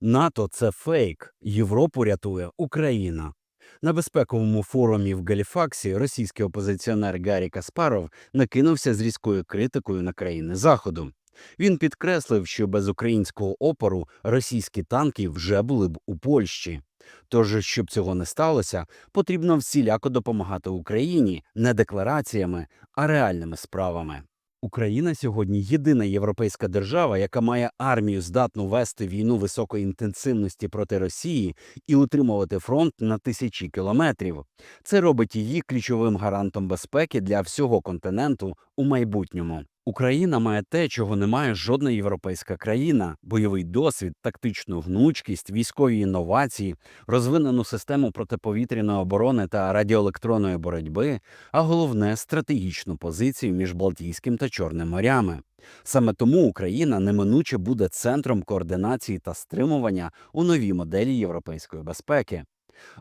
НАТО це фейк. Європу рятує Україна. На безпековому форумі в Галіфаксі російський опозиціонер Гаррі Каспаров накинувся з різкою критикою на країни Заходу. Він підкреслив, що без українського опору російські танки вже були б у Польщі. Тож, щоб цього не сталося, потрібно всіляко допомагати Україні не деклараціями, а реальними справами. Україна сьогодні єдина європейська держава, яка має армію здатну вести війну високої інтенсивності проти Росії і утримувати фронт на тисячі кілометрів. Це робить її ключовим гарантом безпеки для всього континенту у майбутньому. Україна має те, чого не має жодна європейська країна: бойовий досвід, тактичну гнучкість, військові інновації, розвинену систему протиповітряної оборони та радіоелектронної боротьби, а головне стратегічну позицію між Балтійським та Чорним морями. Саме тому Україна неминуче буде центром координації та стримування у новій моделі європейської безпеки.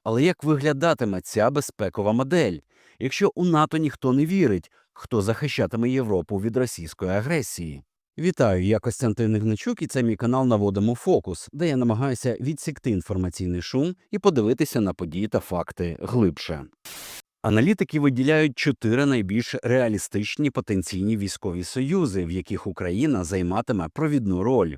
Але як виглядатиме ця безпекова модель? Якщо у НАТО ніхто не вірить, хто захищатиме Європу від російської агресії? Вітаю, я Костянтин Ігничук, і це мій канал Наводимо фокус, де я намагаюся відсікти інформаційний шум і подивитися на події та факти глибше. Аналітики виділяють чотири найбільш реалістичні потенційні військові союзи, в яких Україна займатиме провідну роль.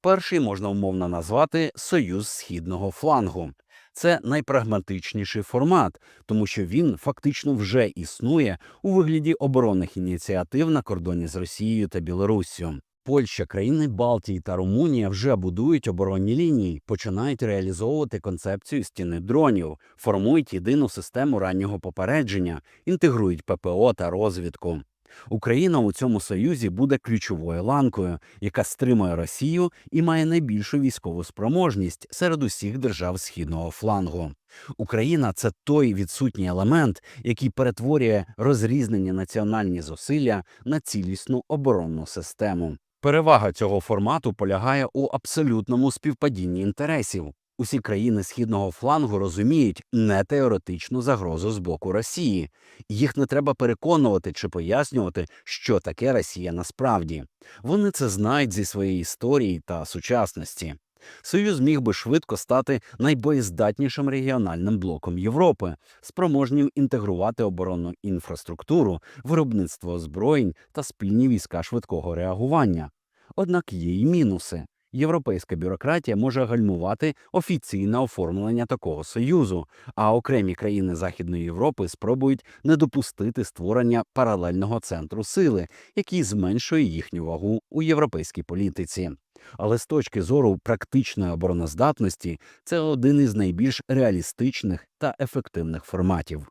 Перший можна умовно назвати Союз Східного флангу. Це найпрагматичніший формат, тому що він фактично вже існує у вигляді оборонних ініціатив на кордоні з Росією та Білоруссю. Польща, країни Балтії та Румунія вже будують оборонні лінії, починають реалізовувати концепцію стіни дронів, формують єдину систему раннього попередження, інтегрують ППО та розвідку. Україна у цьому союзі буде ключовою ланкою, яка стримує Росію і має найбільшу військову спроможність серед усіх держав східного флангу. Україна це той відсутній елемент, який перетворює розрізнені національні зусилля на цілісну оборонну систему. Перевага цього формату полягає у абсолютному співпадінні інтересів. Усі країни східного флангу розуміють не теоретичну загрозу з боку Росії. Їх не треба переконувати чи пояснювати, що таке Росія насправді. Вони це знають зі своєї історії та сучасності. Союз міг би швидко стати найбоєздатнішим регіональним блоком Європи, спроможнім інтегрувати оборонну інфраструктуру, виробництво озброєнь та спільні війська швидкого реагування. Однак є й мінуси. Європейська бюрократія може гальмувати офіційне оформлення такого союзу, а окремі країни Західної Європи спробують не допустити створення паралельного центру сили, який зменшує їхню вагу у європейській політиці. Але з точки зору практичної обороноздатності це один із найбільш реалістичних та ефективних форматів.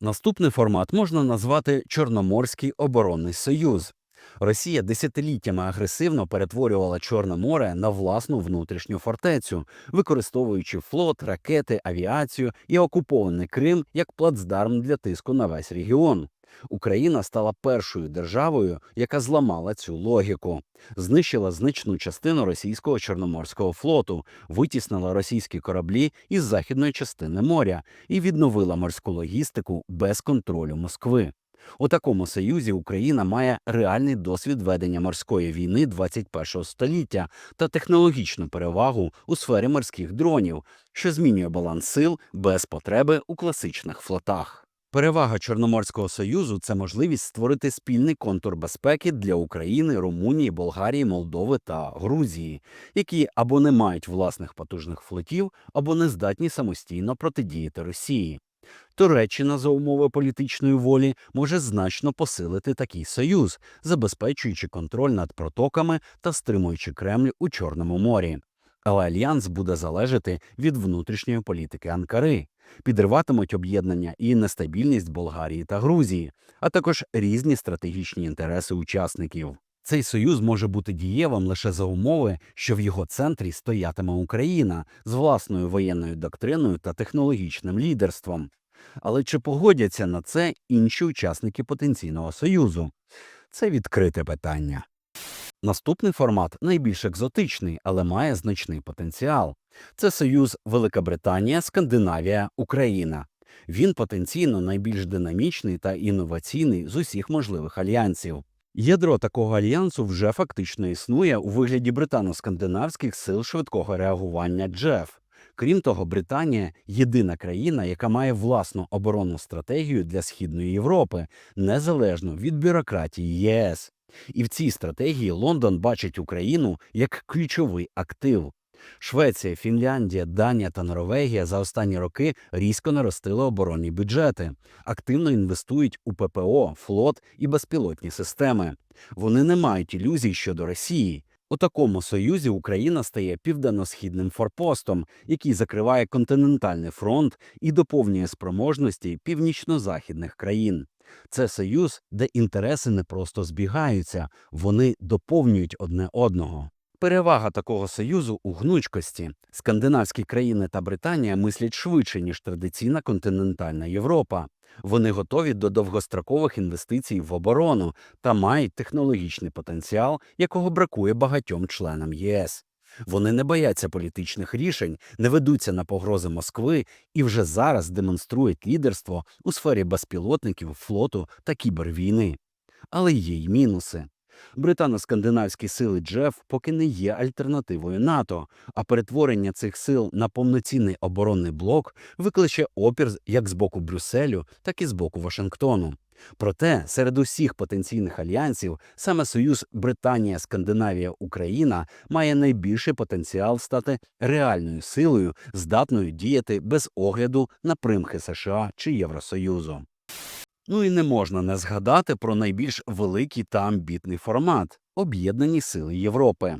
Наступний формат можна назвати Чорноморський оборонний союз. Росія десятиліттями агресивно перетворювала Чорне море на власну внутрішню фортецю, використовуючи флот, ракети, авіацію і окупований Крим як плацдарм для тиску на весь регіон. Україна стала першою державою, яка зламала цю логіку, знищила значну частину російського чорноморського флоту, витіснила російські кораблі із західної частини моря і відновила морську логістику без контролю Москви. У такому союзі Україна має реальний досвід ведення морської війни 21 століття та технологічну перевагу у сфері морських дронів, що змінює баланс сил без потреби у класичних флотах. Перевага Чорноморського союзу це можливість створити спільний контур безпеки для України, Румунії, Болгарії, Молдови та Грузії, які або не мають власних потужних флотів, або не здатні самостійно протидіяти Росії. Туреччина за умови політичної волі може значно посилити такий союз, забезпечуючи контроль над протоками та стримуючи Кремль у Чорному морі. Але альянс буде залежати від внутрішньої політики Анкари, підриватимуть об'єднання і нестабільність Болгарії та Грузії, а також різні стратегічні інтереси учасників. Цей союз може бути дієвим лише за умови, що в його центрі стоятиме Україна з власною воєнною доктриною та технологічним лідерством. Але чи погодяться на це інші учасники потенційного союзу? Це відкрите питання. Наступний формат найбільш екзотичний, але має значний потенціал. Це союз Велика Скандинавія, Україна. Він потенційно найбільш динамічний та інноваційний з усіх можливих альянсів. Ядро такого альянсу вже фактично існує у вигляді британо-скандинавських сил швидкого реагування Джеф. Крім того, Британія єдина країна, яка має власну оборонну стратегію для Східної Європи, незалежно від бюрократії ЄС. І в цій стратегії Лондон бачить Україну як ключовий актив. Швеція, Фінляндія, Данія та Норвегія за останні роки різко наростили оборонні бюджети, активно інвестують у ППО, флот і безпілотні системи. Вони не мають ілюзій щодо Росії. У такому союзі Україна стає південно-східним форпостом, який закриває континентальний фронт і доповнює спроможності північно-західних країн. Це союз, де інтереси не просто збігаються, вони доповнюють одне одного. Перевага такого союзу у гнучкості. Скандинавські країни та Британія мислять швидше, ніж традиційна континентальна Європа. Вони готові до довгострокових інвестицій в оборону та мають технологічний потенціал, якого бракує багатьом членам ЄС. Вони не бояться політичних рішень, не ведуться на погрози Москви і вже зараз демонструють лідерство у сфері безпілотників, флоту та кібервійни. Але є й мінуси. Британо-скандинавські сили Джеф поки не є альтернативою НАТО, а перетворення цих сил на повноцінний оборонний блок викличе опір як з боку Брюсселю, так і з боку Вашингтону. Проте серед усіх потенційних альянсів саме союз Британія, Скандинавія, Україна має найбільший потенціал стати реальною силою, здатною діяти без огляду на примхи США чи Євросоюзу. Ну і не можна не згадати про найбільш великий та амбітний формат Об'єднані Сили Європи.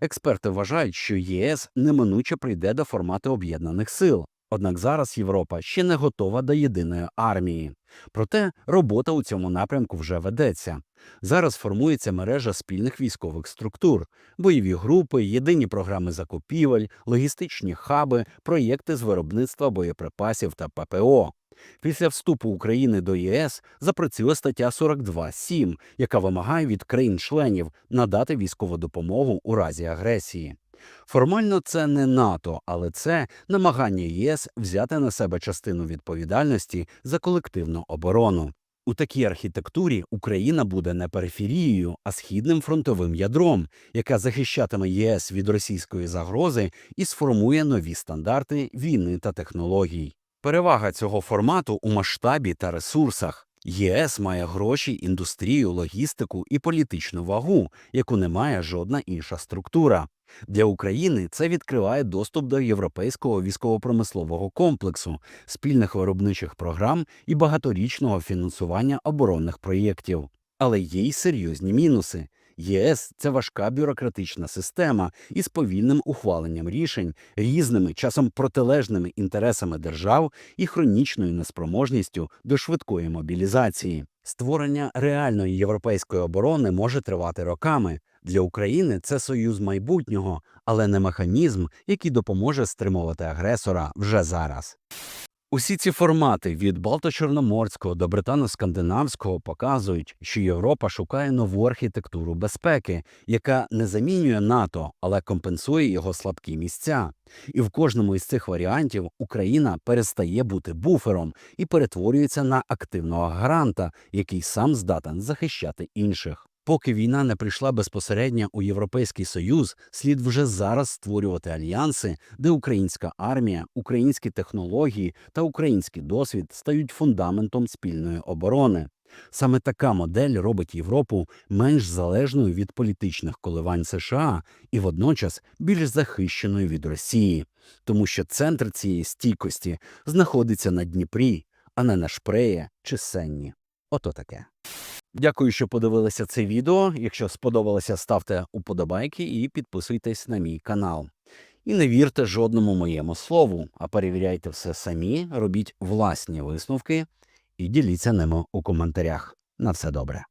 Експерти вважають, що ЄС неминуче прийде до формату об'єднаних сил. Однак зараз Європа ще не готова до єдиної армії. Проте робота у цьому напрямку вже ведеться. Зараз формується мережа спільних військових структур, бойові групи, єдині програми закупівель, логістичні хаби, проєкти з виробництва боєприпасів та ППО. Після вступу України до ЄС запрацює стаття 42.7, яка вимагає від країн-членів надати військову допомогу у разі агресії. Формально це не НАТО, але це намагання ЄС взяти на себе частину відповідальності за колективну оборону. У такій архітектурі Україна буде не периферією, а східним фронтовим ядром, яка захищатиме ЄС від російської загрози і сформує нові стандарти війни та технологій. Перевага цього формату у масштабі та ресурсах. ЄС має гроші, індустрію, логістику і політичну вагу, яку не має жодна інша структура. Для України це відкриває доступ до європейського військово-промислового комплексу, спільних виробничих програм і багаторічного фінансування оборонних проєктів. Але є й серйозні мінуси. ЄС це важка бюрократична система із повільним ухваленням рішень, різними, часом протилежними інтересами держав і хронічною неспроможністю до швидкої мобілізації. Створення реальної європейської оборони може тривати роками. Для України це союз майбутнього, але не механізм, який допоможе стримувати агресора вже зараз. Усі ці формати від Балто-Чорноморського до британо-скандинавського показують, що Європа шукає нову архітектуру безпеки, яка не замінює НАТО, але компенсує його слабкі місця. І в кожному із цих варіантів Україна перестає бути буфером і перетворюється на активного гаранта, який сам здатен захищати інших. Поки війна не прийшла безпосередньо у Європейський Союз, слід вже зараз створювати альянси, де українська армія, українські технології та український досвід стають фундаментом спільної оборони. Саме така модель робить Європу менш залежною від політичних коливань США і водночас більш захищеною від Росії, тому що центр цієї стійкості знаходиться на Дніпрі, а не на Шпреє чи Сенні. Ото таке. Дякую, що подивилися це відео. Якщо сподобалося, ставте уподобайки і підписуйтесь на мій канал. І не вірте жодному моєму слову, а перевіряйте все самі, робіть власні висновки і діліться ними у коментарях. На все добре.